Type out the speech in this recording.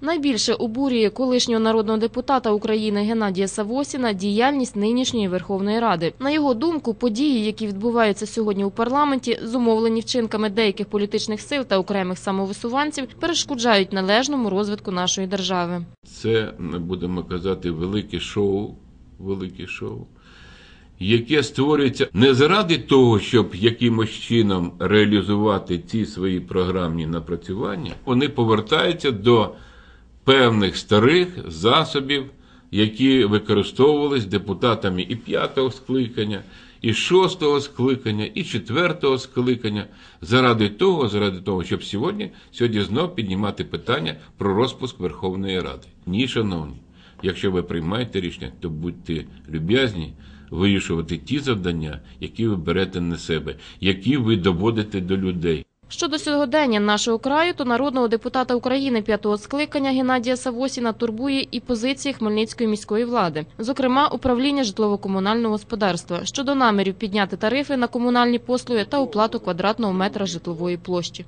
Найбільше обурює колишнього народного депутата України Геннадія Савосіна діяльність нинішньої Верховної Ради. На його думку, події, які відбуваються сьогодні у парламенті, зумовлені вчинками деяких політичних сил та окремих самовисуванців, перешкоджають належному розвитку нашої держави. Це, будемо казати, велике шоу, велике шоу, яке створюється не заради того, щоб якимось чином реалізувати ці свої програмні напрацювання, вони повертаються до певних старих засобів, які використовувались депутатами і п'ятого скликання, і шостого скликання, і четвертого скликання, заради того, заради того, щоб сьогодні, сьогодні знов піднімати питання про розпуск Верховної Ради. Ні, шановні, якщо ви приймаєте рішення, то будьте люб'язні вирішувати ті завдання, які ви берете на себе, які ви доводите до людей. Щодо сьогодення нашого краю, то народного депутата України п'ятого скликання Геннадія Савосіна турбує і позиції Хмельницької міської влади, зокрема управління житлово-комунального господарства щодо намірів підняти тарифи на комунальні послуги та оплату квадратного метра житлової площі.